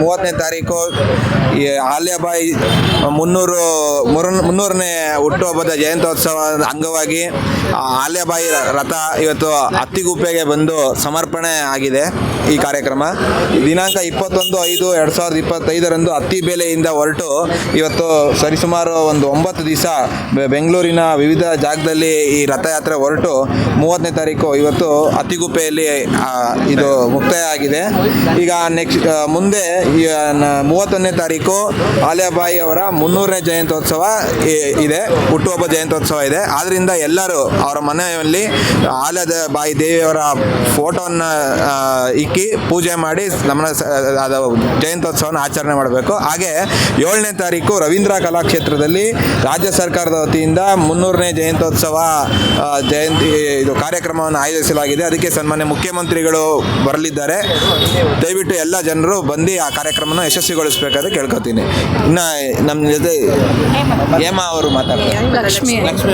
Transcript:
ಮೂವತ್ತನೇ ತಾರೀಕು ಈ ಆಲ್ಯಾಬಾಯಿ ಮುನ್ನೂರು ಮುರ- ಮುನ್ನೂರನೇ ಹುಟ್ಟುಹಬ್ಬದ ಜಯಂತ್ಯೋತ್ಸವ ಅಂಗವಾಗಿ ಆಲ್ಯಬಾಯಿ ರಥ ಇವತ್ತು ಅತ್ತಿಗುಪ್ಪೆಗೆ ಬಂದು ಸಮರ್ಪಣೆ ಆಗಿದೆ ಈ ಕಾರ್ಯಕ್ರಮ. ದಿನಾಂಕ ಇಪ್ಪತ್ತೊಂದು ಐದು ಎರಡು ಸಾವಿರದ ಇಪ್ಪತ್ತೈದರಂದು ಅತ್ತಿಬೇಲೆಯಿಂದ ಹೊರಟು ಇವತ್ತು ಸರಿಸುಮಾರು ಒಂದು ಒಂಬತ್ತು ದಿವಸ ಬೆಂಗಳೂರಿನ ವಿವಿಧ ಜಾಗದಲ್ಲಿ ಈ ರಥಯಾತ್ರೆ ಹೊರಟು ಮೂವತ್ತನೇ ತಾರೀಕು ಇವತ್ತು ಅತ್ತಿಗುಪ್ಪೆಯಲ್ಲಿ ಇದು ಮುಕ್ತಾಯ ಆಗಿದೆ ಈಗ ನೆಕ್ಸ್ಟ್ ಮುಂದೆ ಮೂವತ್ತೊಂದನೇ ತಾರೀಕು ಆಲಿಯಾಬಾಯಿ ಅವರ ಮುನ್ನೂರನೇ ಜಯಂತ್ಯೋತ್ಸವ ಇ- ಇದೆ. ಹುಟ್ಟುಹಬ್ಬ ಜಯಂತ್ಯೋತ್ಸವ ಇದೆ. ಆದ್ದರಿಂದ ಎಲ್ಲರೂ ಅವರ ಮನೆಯಲ್ಲಿ ಆಲದ ಬಾಯಿ ದೇವಿಯವರ ಫೋಟೋವನ್ನು ಇಕ್ಕಿ ಪೂಜೆ ಮಾಡಿ ನಮ್ಮ ಅದು ಜಯಂತ್ಯೋತ್ಸವನ ಆಚರಣೆ ಮಾಡಬೇಕು. ಹಾಗೆ ಏಳನೇ ತಾರೀಕು ರವೀಂದ್ರ ಕಲಾಕ್ಷೇತ್ರದಲ್ಲಿ ರಾಜ್ಯ ಸರ್ಕಾರದ ವತಿಯಿಂದ ಮುನ್ನೂರನೇ ಜಯಂತ್ಯೋತ್ಸವ ಜಯಂತಿ, ಇದು ಕಾರ್ಯಕ್ರಮವನ್ನು ಆಯೋಜಿಸಲಾಗಿದೆ. ಅದಕ್ಕೆ ಸನ್ಮಾನ್ಯ ಮುಖ್ಯಮಂತ್ರಿಗಳು ಬರಲಿದ್ದಾರೆ. ದಯವಿಟ್ಟು ಎಲ್ಲ ಜನರು ಬಂದು ಆ ಕಾರ್ಯಕ್ರಮವನ್ನು ಯಶಸ್ವಿಗೊಳಿಸಬೇಕಾದ್ರೆ ಕೇಳ್ಕೊತೀನಿ. ಇನ್ನು ನಮ್ಮ ಜೊತೆ ಹೇಮಾ ಅವರು ಮಾತಾಡ್ತಾರೆ ಲಕ್ಷ್ಮಿ ಲಕ್ಷ್ಮಿ